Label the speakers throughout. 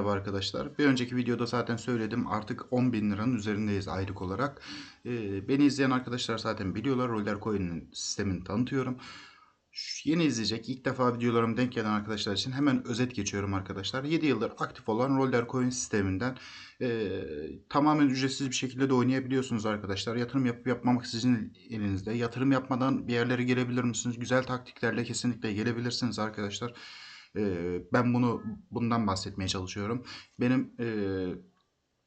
Speaker 1: Merhaba arkadaşlar. Bir önceki videoda zaten söyledim artık 10 bin liranın üzerindeyiz aylık olarak. Ee, beni izleyen arkadaşlar zaten biliyorlar Roller Coin'in sistemini tanıtıyorum. Şu yeni izleyecek ilk defa videolarım denk gelen arkadaşlar için hemen özet geçiyorum arkadaşlar. 7 yıldır aktif olan Roller Coin sisteminden e, tamamen ücretsiz bir şekilde de oynayabiliyorsunuz arkadaşlar. Yatırım yapıp yapmamak sizin elinizde. Yatırım yapmadan bir yerlere gelebilir misiniz? Güzel taktiklerle kesinlikle gelebilirsiniz arkadaşlar. Ben bunu bundan bahsetmeye çalışıyorum. Benim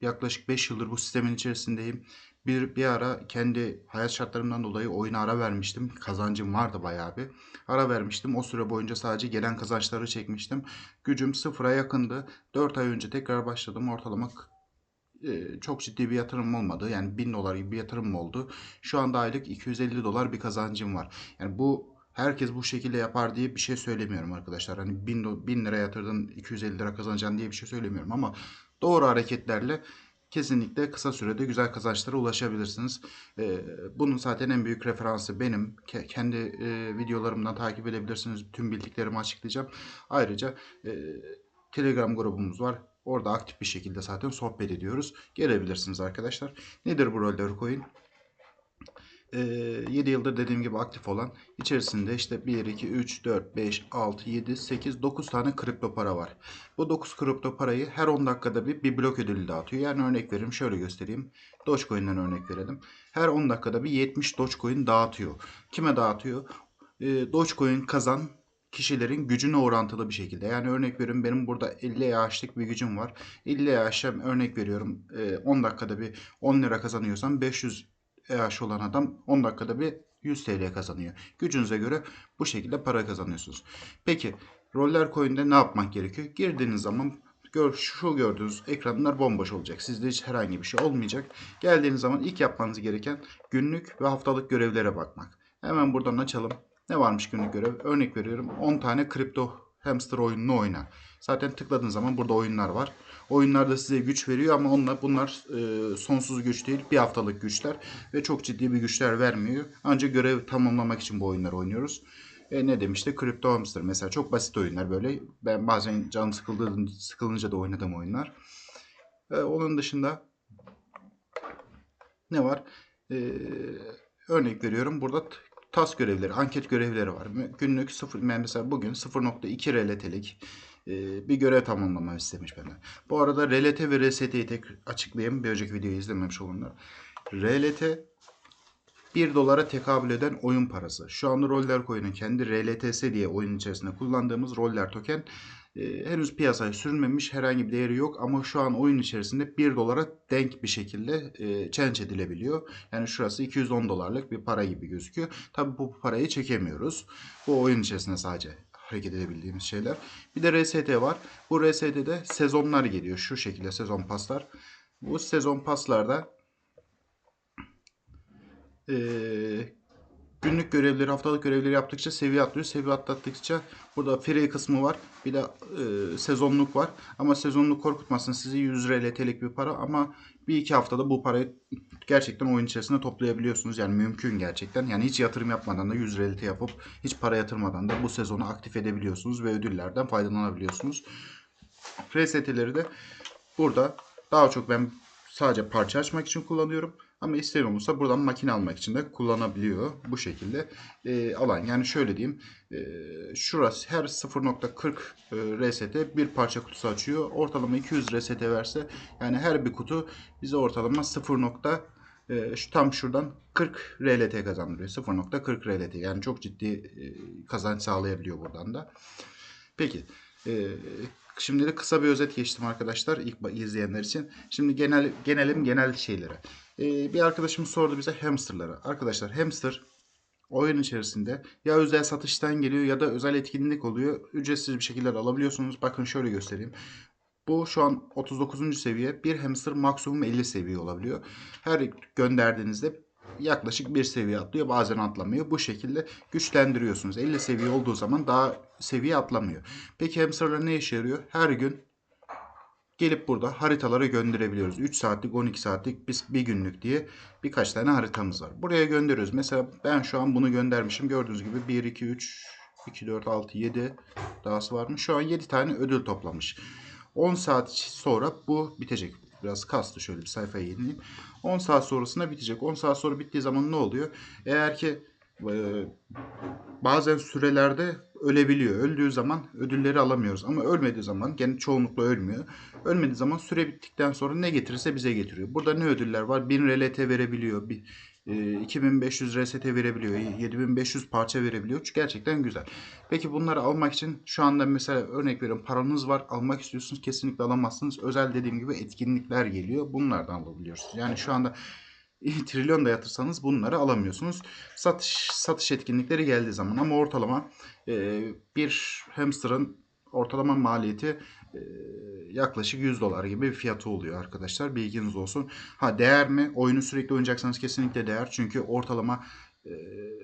Speaker 1: yaklaşık 5 yıldır bu sistemin içerisindeyim. Bir, bir ara kendi hayat şartlarımdan dolayı oyuna ara vermiştim. Kazancım vardı bayağı bir. Ara vermiştim. O süre boyunca sadece gelen kazançları çekmiştim. Gücüm sıfıra yakındı. 4 ay önce tekrar başladım. Ortalama çok ciddi bir yatırım olmadı. Yani 1000 dolar gibi bir yatırım oldu. Şu anda aylık 250 dolar bir kazancım var. Yani bu herkes bu şekilde yapar diye bir şey söylemiyorum arkadaşlar. Hani 1000, do- 1000 lira yatırdın 250 lira kazanacaksın diye bir şey söylemiyorum ama doğru hareketlerle kesinlikle kısa sürede güzel kazançlara ulaşabilirsiniz. Ee, bunun zaten en büyük referansı benim. Ke- kendi e, videolarımdan takip edebilirsiniz. Tüm bildiklerimi açıklayacağım. Ayrıca e, Telegram grubumuz var. Orada aktif bir şekilde zaten sohbet ediyoruz. Gelebilirsiniz arkadaşlar. Nedir bu roller coin? Ee, 7 yıldır dediğim gibi aktif olan içerisinde işte 1, 2, 3, 4, 5, 6, 7, 8, 9 tane kripto para var. Bu 9 kripto parayı her 10 dakikada bir, bir blok ödülü dağıtıyor. Yani örnek vereyim şöyle göstereyim. Dogecoin'den örnek verelim. Her 10 dakikada bir 70 Dogecoin dağıtıyor. Kime dağıtıyor? Ee, Dogecoin kazan kişilerin gücüne orantılı bir şekilde. Yani örnek veriyorum benim burada 50 yağışlık bir gücüm var. 50 yağışa örnek veriyorum e, 10 dakikada bir 10 lira kazanıyorsam 500 EH olan adam 10 dakikada bir 100 TL kazanıyor. Gücünüze göre bu şekilde para kazanıyorsunuz. Peki Roller Coin'de ne yapmak gerekiyor? Girdiğiniz zaman gör, şu gördüğünüz ekranlar bomboş olacak. Sizde hiç herhangi bir şey olmayacak. Geldiğiniz zaman ilk yapmanız gereken günlük ve haftalık görevlere bakmak. Hemen buradan açalım. Ne varmış günlük görev? Örnek veriyorum 10 tane kripto hamster oyununu oyna. Zaten tıkladığın zaman burada oyunlar var. Oyunlarda size güç veriyor ama onlar bunlar e, sonsuz güç değil. Bir haftalık güçler ve çok ciddi bir güçler vermiyor. Ancak görev tamamlamak için bu oyunları oynuyoruz. E, ne demişti? Crypto Hamster mesela çok basit oyunlar böyle. Ben bazen canım sıkıldığı, sıkılınca da oynadığım oyunlar. E, onun dışında ne var? E, örnek veriyorum. Burada t- task görevleri, anket görevleri var. Günlük sıfır, ben mesela bugün 0.2 RLT'lik e, bir görev tamamlamamı istemiş benden. Bu arada RLT ve RST'yi tek açıklayayım. Bir önceki videoyu izlememiş olanlar. RLT 1 dolara tekabül eden oyun parası. Şu anda Roller Coin'in kendi RLTS diye oyun içerisinde kullandığımız Roller Token e, henüz piyasaya sürülmemiş herhangi bir değeri yok ama şu an oyun içerisinde 1 dolara denk bir şekilde e, edilebiliyor. Yani şurası 210 dolarlık bir para gibi gözüküyor. Tabi bu parayı çekemiyoruz. Bu oyun içerisinde sadece hareket edebildiğimiz şeyler. Bir de RST var. Bu RST'de sezonlar geliyor. Şu şekilde sezon paslar. Bu sezon paslarda eee, günlük görevleri, haftalık görevleri yaptıkça seviye atlıyor. Seviye atlattıkça burada free kısmı var. Bir de eee, sezonluk var. Ama sezonluk korkutmasın sizi 100 RLT'lik bir para ama bir iki haftada bu parayı gerçekten oyun içerisinde toplayabiliyorsunuz. Yani mümkün gerçekten. Yani hiç yatırım yapmadan da 100 RLT yapıp hiç para yatırmadan da bu sezonu aktif edebiliyorsunuz ve ödüllerden faydalanabiliyorsunuz. RST'leri de burada daha çok ben sadece parça açmak için kullanıyorum. Ama isteyen olursa buradan makine almak için de kullanabiliyor. Bu şekilde e, alan. Yani şöyle diyeyim. E, şurası her 0.40 e, RST bir parça kutusu açıyor. Ortalama 200 RST verse yani her bir kutu bize ortalama 0. e, şu tam şuradan 40 RLT kazandırıyor. 0.40 RLT. Yani çok ciddi e, kazanç sağlayabiliyor buradan da. Peki. E, şimdi de kısa bir özet geçtim arkadaşlar ilk izleyenler için. Şimdi genel genelim genel şeylere. E, bir arkadaşımız sordu bize hamsterları. Arkadaşlar hamster oyun içerisinde ya özel satıştan geliyor ya da özel etkinlik oluyor. Ücretsiz bir şekilde alabiliyorsunuz. Bakın şöyle göstereyim. Bu şu an 39. seviye. Bir hamster maksimum 50 seviye olabiliyor. Her gönderdiğinizde yaklaşık bir seviye atlıyor. Bazen atlamıyor. Bu şekilde güçlendiriyorsunuz. 50 seviye olduğu zaman daha seviye atlamıyor. Peki hamsterlar ne işe yarıyor? Her gün gelip burada haritaları gönderebiliyoruz. 3 saatlik, 12 saatlik, biz bir günlük diye birkaç tane haritamız var. Buraya gönderiyoruz. Mesela ben şu an bunu göndermişim. Gördüğünüz gibi 1, 2, 3, 2, 4, 6, 7 dahası var mı? Şu an 7 tane ödül toplamış. 10 saat sonra bu bitecek. Biraz kastı şöyle bir sayfayı yenileyim. 10 saat sonrasında bitecek. 10 saat sonra bittiği zaman ne oluyor? Eğer ki e, bazen sürelerde ölebiliyor. Öldüğü zaman ödülleri alamıyoruz. Ama ölmediği zaman gene çoğunlukla ölmüyor. Ölmediği zaman süre bittikten sonra ne getirirse bize getiriyor. Burada ne ödüller var? 1000 RLT verebiliyor. Bir, e, 2500 RST verebiliyor. 7500 parça verebiliyor. Gerçekten güzel. Peki bunları almak için şu anda mesela örnek veriyorum paranız var almak istiyorsunuz kesinlikle alamazsınız. Özel dediğim gibi etkinlikler geliyor. Bunlardan alabiliyorsunuz. Yani şu anda trilyon da yatırsanız bunları alamıyorsunuz. Satış satış etkinlikleri geldiği zaman ama ortalama e, bir hamsterın ortalama maliyeti yaklaşık 100 dolar gibi bir fiyatı oluyor arkadaşlar. Bilginiz olsun. Ha değer mi? Oyunu sürekli oynayacaksanız kesinlikle değer. Çünkü ortalama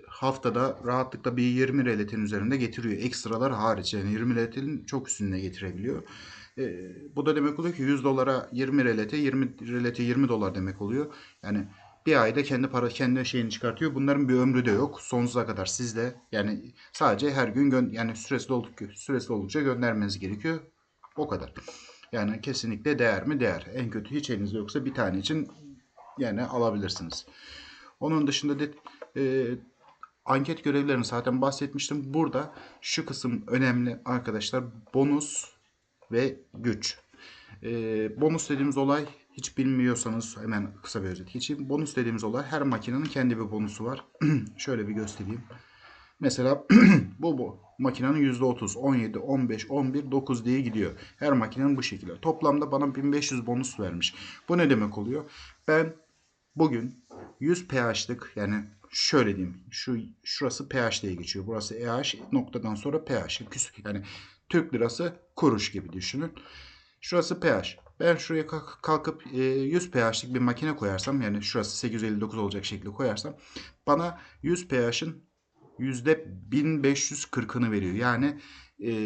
Speaker 1: haftada rahatlıkla bir 20 reletin üzerinde getiriyor. Ekstralar hariç yani 20 reletin çok üstünde getirebiliyor. Bu da demek oluyor ki 100 dolara 20 relete 20 relete 20 dolar demek oluyor. Yani bir ayda kendi para kendi şeyini çıkartıyor. Bunların bir ömrü de yok. Sonsuza kadar sizde yani sadece her gün gö- yani süresi oldukça süresi oldukça göndermeniz gerekiyor. O kadar. Yani kesinlikle değer mi? Değer. En kötü hiç elinizde yoksa bir tane için yani alabilirsiniz. Onun dışında de, e, anket görevlerini zaten bahsetmiştim. Burada şu kısım önemli arkadaşlar. Bonus ve güç. E, bonus dediğimiz olay hiç bilmiyorsanız hemen kısa bir özet geçeyim. Bonus dediğimiz olay her makinenin kendi bir bonusu var. Şöyle bir göstereyim. Mesela bu bu makinenin %30, 17, 15, 11, 9 diye gidiyor. Her makinenin bu şekilde. Toplamda bana 1500 bonus vermiş. Bu ne demek oluyor? Ben bugün 100 pH'lık yani şöyle diyeyim. Şu şurası pH diye geçiyor. Burası EH noktadan sonra pH. Yani Türk lirası kuruş gibi düşünün. Şurası pH. Ben şuraya kalkıp 100 pH'lik bir makine koyarsam yani şurası 859 olacak şekilde koyarsam bana 100 pH'ın %1540'ını veriyor. Yani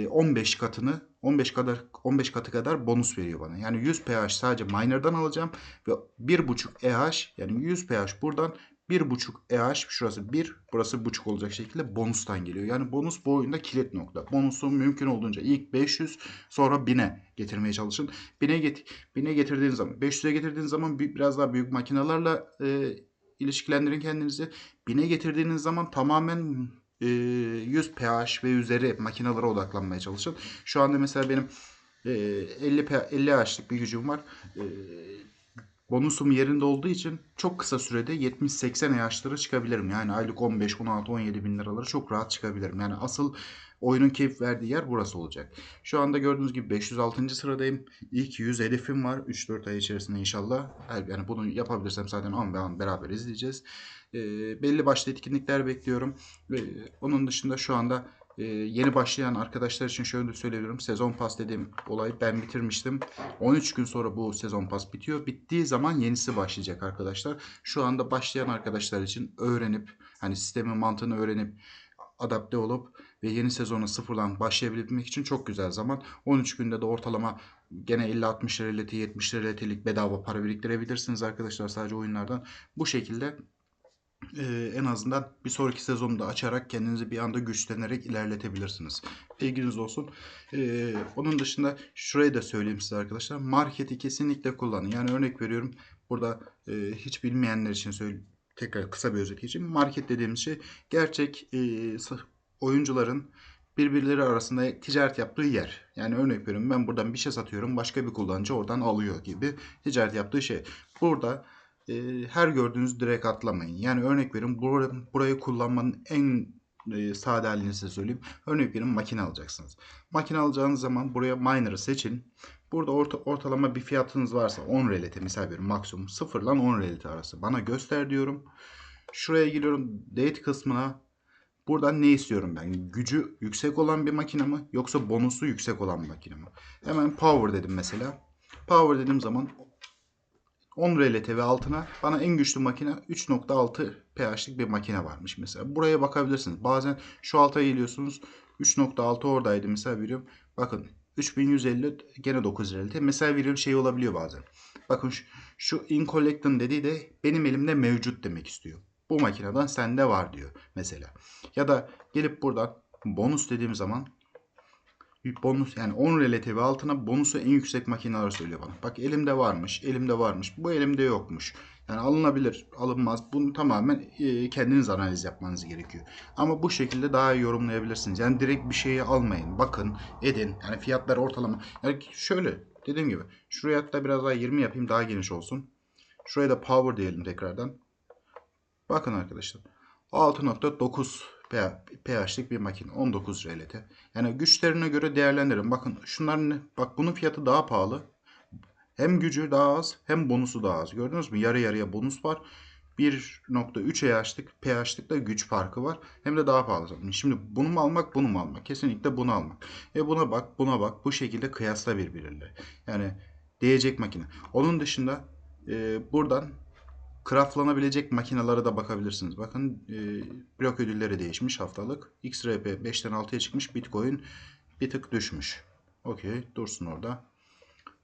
Speaker 1: 15 katını 15 kadar 15 katı kadar bonus veriyor bana. Yani 100 pH sadece miner'dan alacağım ve 1.5 EH yani 100 pH buradan 1.5 EH şurası 1 burası buçuk olacak şekilde bonustan geliyor. Yani bonus bu oyunda kilit nokta. Bonusu mümkün olduğunca ilk 500 sonra 1000'e getirmeye çalışın. 1000'e get 1000'e getirdiğiniz zaman 500'e getirdiğiniz zaman biraz daha büyük makinalarla e, ilişkilendirin kendinizi. 1000'e getirdiğiniz zaman tamamen 100 pH ve üzeri makinalara odaklanmaya çalışın. Şu anda mesela benim 50 50 H'lık bir gücüm var bonusum yerinde olduğu için çok kısa sürede 70-80 yaşlara çıkabilirim. Yani aylık 15, 16, 17 bin liraları çok rahat çıkabilirim. Yani asıl oyunun keyif verdiği yer burası olacak. Şu anda gördüğünüz gibi 506. sıradayım. İlk 100 hedefim var. 3-4 ay içerisinde inşallah. Yani bunu yapabilirsem zaten an ve an beraber izleyeceğiz. E, belli başlı etkinlikler bekliyorum. E, onun dışında şu anda ee, yeni başlayan arkadaşlar için şöyle de söyleyebilirim. Sezon pas dediğim olayı ben bitirmiştim. 13 gün sonra bu sezon pas bitiyor. Bittiği zaman yenisi başlayacak arkadaşlar. Şu anda başlayan arkadaşlar için öğrenip hani sistemin mantığını öğrenip adapte olup ve yeni sezona sıfırdan başlayabilmek için çok güzel zaman. 13 günde de ortalama gene 50-60 lira 70 lira bedava para biriktirebilirsiniz arkadaşlar sadece oyunlardan. Bu şekilde e, en azından bir sonraki sezonda açarak kendinizi bir anda güçlenerek ilerletebilirsiniz. İlginiz olsun. E, onun dışında şurayı da söyleyeyim size arkadaşlar. Marketi kesinlikle kullanın. Yani örnek veriyorum. Burada e, hiç bilmeyenler için söyleyeyim. Tekrar kısa bir özet geçeyim. Market dediğimiz şey gerçek e, oyuncuların birbirleri arasında ticaret yaptığı yer. Yani örnek veriyorum ben buradan bir şey satıyorum başka bir kullanıcı oradan alıyor gibi ticaret yaptığı şey. Burada her gördüğünüz direkt atlamayın. Yani örnek verin burayı, kullanmanın en e, sade halini size söyleyeyim. Örnek verin makine alacaksınız. Makine alacağınız zaman buraya miner'ı seçin. Burada orta, ortalama bir fiyatınız varsa 10 relete misal veriyorum maksimum 0 ile 10 relete arası. Bana göster diyorum. Şuraya giriyorum date kısmına. Buradan ne istiyorum ben? Gücü yüksek olan bir makine mi yoksa bonusu yüksek olan bir makine mi? Hemen power dedim mesela. Power dediğim zaman 10 RLT altına bana en güçlü makine 3.6 pH'lik bir makine varmış mesela. Buraya bakabilirsiniz. Bazen şu alta geliyorsunuz. 3.6 oradaydı mesela veriyorum. Bakın 3150 gene 9 RLT. Mesela veriyorum şey olabiliyor bazen. Bakın şu, şu in collect'ın dediği de benim elimde mevcut demek istiyor. Bu makineden sende var diyor mesela. Ya da gelip buradan bonus dediğim zaman bonus yani 10 relative altına bonusu en yüksek makineler söylüyor bana. Bak elimde varmış, elimde varmış. Bu elimde yokmuş. Yani alınabilir, alınmaz. Bunu tamamen e, kendiniz analiz yapmanız gerekiyor. Ama bu şekilde daha iyi yorumlayabilirsiniz. Yani direkt bir şeyi almayın. Bakın, edin. Yani fiyatlar ortalama. Yani şöyle dediğim gibi. Şuraya hatta biraz daha 20 yapayım daha geniş olsun. Şuraya da power diyelim tekrardan. Bakın arkadaşlar. 6.9 pH'lik bir makine. 19 RLT. Yani güçlerine göre değerlendirin. Bakın şunların? Bak bunun fiyatı daha pahalı. Hem gücü daha az hem bonusu daha az. Gördünüz mü? Yarı yarıya bonus var. 1.3 pH'lik pH'lik de güç farkı var. Hem de daha pahalı. Şimdi bunu mu almak bunu mu almak? Kesinlikle bunu almak. E buna bak buna bak. Bu şekilde kıyasla birbiriyle. Yani değecek makine. Onun dışında e, buradan craftlanabilecek makinalara da bakabilirsiniz. Bakın e, blok ödülleri değişmiş haftalık. XRP 5'ten 6'ya çıkmış. Bitcoin bir tık düşmüş. Okey dursun orada.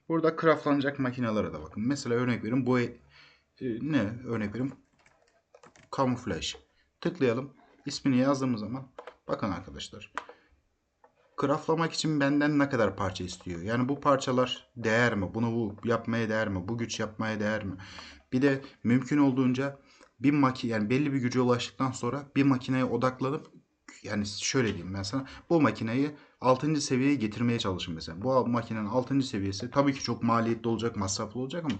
Speaker 1: Burada craftlanacak makinelere de bakın. Mesela örnek verin bu e, ne? Örnek verin kamuflaj. Tıklayalım. İsmini yazdığımız zaman bakın arkadaşlar. Craftlamak için benden ne kadar parça istiyor? Yani bu parçalar değer mi? Bunu bu yapmaya değer mi? Bu güç yapmaya değer mi? Bir de mümkün olduğunca bir makine yani belli bir güce ulaştıktan sonra bir makineye odaklanıp yani şöyle diyeyim ben sana bu makineyi 6. seviyeye getirmeye çalışın mesela. Bu makinenin 6. seviyesi tabii ki çok maliyetli olacak, masraflı olacak ama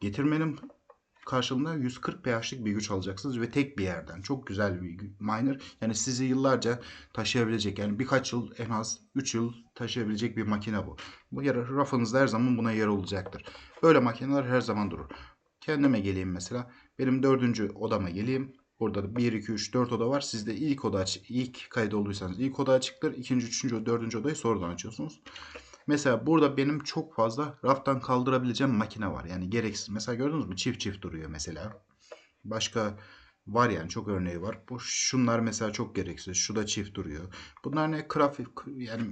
Speaker 1: getirmenin karşılığında 140 pH'lik bir güç alacaksınız ve tek bir yerden. Çok güzel bir miner. Yani sizi yıllarca taşıyabilecek yani birkaç yıl en az 3 yıl taşıyabilecek bir makine bu. Bu yer, rafınızda her zaman buna yer olacaktır. Böyle makineler her zaman durur. Kendime geleyim mesela. Benim dördüncü odama geleyim. Burada da 1, 2, 3, 4 oda var. Sizde ilk oda ilk kayıt olduysanız ilk oda açıktır. İkinci, üçüncü, dördüncü odayı sonradan açıyorsunuz. Mesela burada benim çok fazla raftan kaldırabileceğim makine var. Yani gereksiz. Mesela gördünüz mü? Çift çift duruyor mesela. Başka var yani çok örneği var. Bu şunlar mesela çok gereksiz. Şu da çift duruyor. Bunlar ne? Grafik yani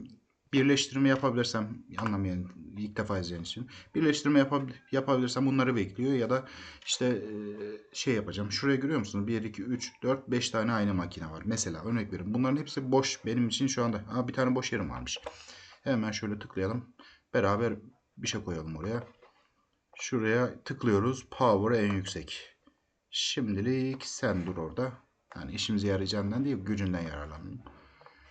Speaker 1: birleştirme yapabilirsem anlamayan ilk defa izleyen için birleştirme yapabil, yapabilirsem bunları bekliyor ya da işte şey yapacağım. Şuraya görüyor musunuz? 1 2 3 4 5 tane aynı makine var. Mesela örnek verin. Bunların hepsi boş benim için şu anda. Aa, bir tane boş yerim varmış. Hemen şöyle tıklayalım. Beraber bir şey koyalım oraya. Şuraya tıklıyoruz. Power en yüksek. Şimdilik sen dur orada. Yani işimize yarayacağından değil gücünden yararlanalım.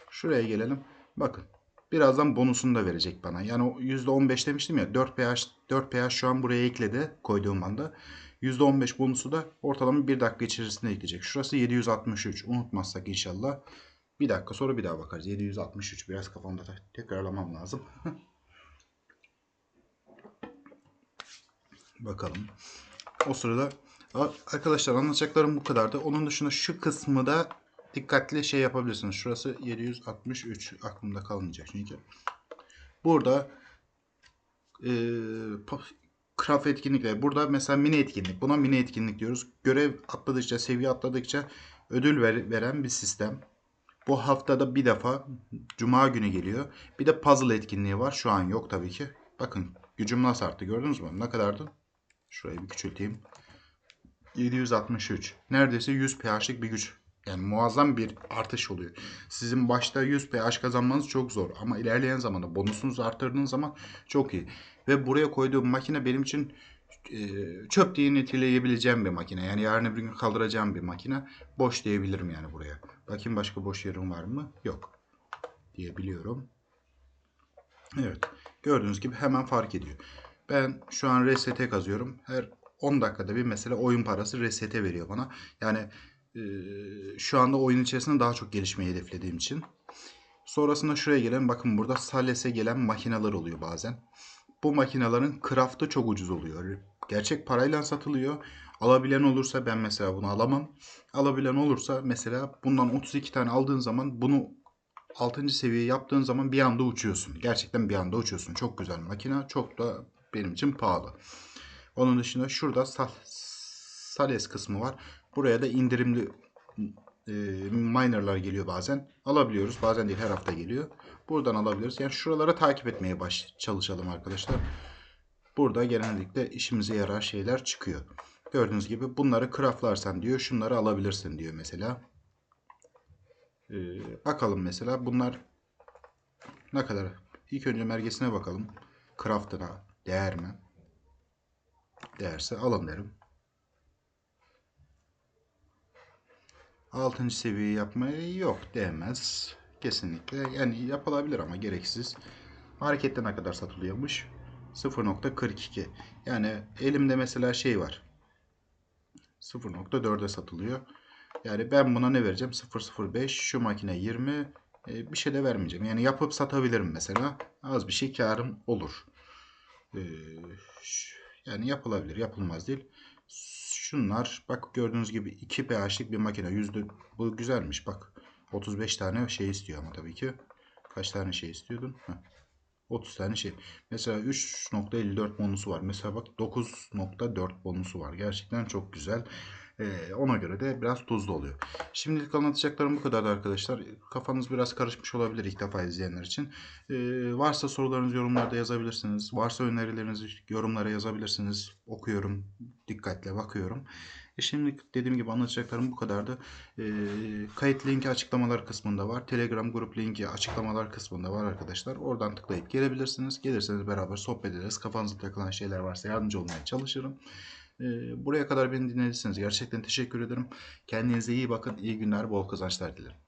Speaker 1: Şuraya gelelim. Bakın Birazdan bonusunu da verecek bana. Yani o %15 demiştim ya 4 pH 4 pH şu an buraya ekledi koyduğum anda. %15 bonusu da ortalama 1 dakika içerisinde ekleyecek. Şurası 763. Unutmazsak inşallah. Bir dakika sonra bir daha bakarız. 763 biraz kafamda da tekrarlamam lazım. Bakalım. O sırada arkadaşlar anlatacaklarım bu kadardı. Onun dışında şu kısmı da dikkatli şey yapabilirsiniz. Şurası 763 aklımda kalmayacak çünkü. Burada e, craft etkinlikleri. Burada mesela mini etkinlik. Buna mini etkinlik diyoruz. Görev atladıkça, seviye atladıkça ödül ver, veren bir sistem. Bu haftada bir defa Cuma günü geliyor. Bir de puzzle etkinliği var. Şu an yok tabii ki. Bakın gücüm nasıl arttı gördünüz mü? Ne kadardı? Şurayı bir küçülteyim. 763. Neredeyse 100 pH'lik bir güç yani muazzam bir artış oluyor. Sizin başta 100 pH kazanmanız çok zor ama ilerleyen zamanda bonusunuzu arttırdığınız zaman çok iyi. Ve buraya koyduğum makine benim için çöp diye niteleyebileceğim bir makine. Yani yarın bir gün kaldıracağım bir makine. Boş diyebilirim yani buraya. Bakayım başka boş yerim var mı? Yok. Diyebiliyorum. Evet. Gördüğünüz gibi hemen fark ediyor. Ben şu an RST kazıyorum. Her 10 dakikada bir mesela oyun parası RST veriyor bana. Yani şu anda oyun içerisinde daha çok gelişmeyi hedeflediğim için. Sonrasında şuraya gelen bakın burada Sales'e gelen makineler oluyor bazen. Bu makinelerin craft'ı çok ucuz oluyor. Gerçek parayla satılıyor. Alabilen olursa ben mesela bunu alamam. Alabilen olursa mesela bundan 32 tane aldığın zaman bunu 6. seviye yaptığın zaman bir anda uçuyorsun. Gerçekten bir anda uçuyorsun. Çok güzel makine. Çok da benim için pahalı. Onun dışında şurada Sales kısmı var. Buraya da indirimli e, minerlar geliyor bazen. Alabiliyoruz. Bazen değil her hafta geliyor. Buradan alabiliriz. Yani şuralara takip etmeye baş çalışalım arkadaşlar. Burada genellikle işimize yarar şeyler çıkıyor. Gördüğünüz gibi bunları craftlarsan diyor. Şunları alabilirsin diyor mesela. Ee, bakalım mesela bunlar ne kadar İlk önce mergesine bakalım. Craft'ına değer mi? Değerse alın derim. 6. seviye yapmaya yok değmez. Kesinlikle. Yani yapılabilir ama gereksiz. Markette ne kadar satılıyormuş? 0.42. Yani elimde mesela şey var. 0.4'e satılıyor. Yani ben buna ne vereceğim? 0.05 şu makine 20 e, bir şey de vermeyeceğim. Yani yapıp satabilirim mesela. Az bir şey karım olur. E, yani yapılabilir. Yapılmaz değil. Şunlar bak gördüğünüz gibi 2 pH'lik bir makine. Yüzde, bu güzelmiş bak. 35 tane şey istiyor ama tabii ki. Kaç tane şey istiyordun? 30 tane şey. Mesela 3.54 bonusu var. Mesela bak 9.4 bonusu var. Gerçekten çok güzel. Ee, ona göre de biraz tuzlu oluyor. Şimdilik anlatacaklarım bu kadardı arkadaşlar. Kafanız biraz karışmış olabilir ilk defa izleyenler için. Ee, varsa sorularınız yorumlarda yazabilirsiniz. Varsa önerilerinizi yorumlara yazabilirsiniz. Okuyorum, dikkatle bakıyorum. E şimdi dediğim gibi anlatacaklarım bu kadardı. Ee, kayıt linki açıklamalar kısmında var. Telegram grup linki açıklamalar kısmında var arkadaşlar. Oradan tıklayıp gelebilirsiniz. Gelirseniz beraber sohbet ederiz. Kafanıza takılan şeyler varsa yardımcı olmaya çalışırım. Ee, buraya kadar beni dinlediyseniz gerçekten teşekkür ederim. Kendinize iyi bakın. İyi günler, bol kazançlar dilerim.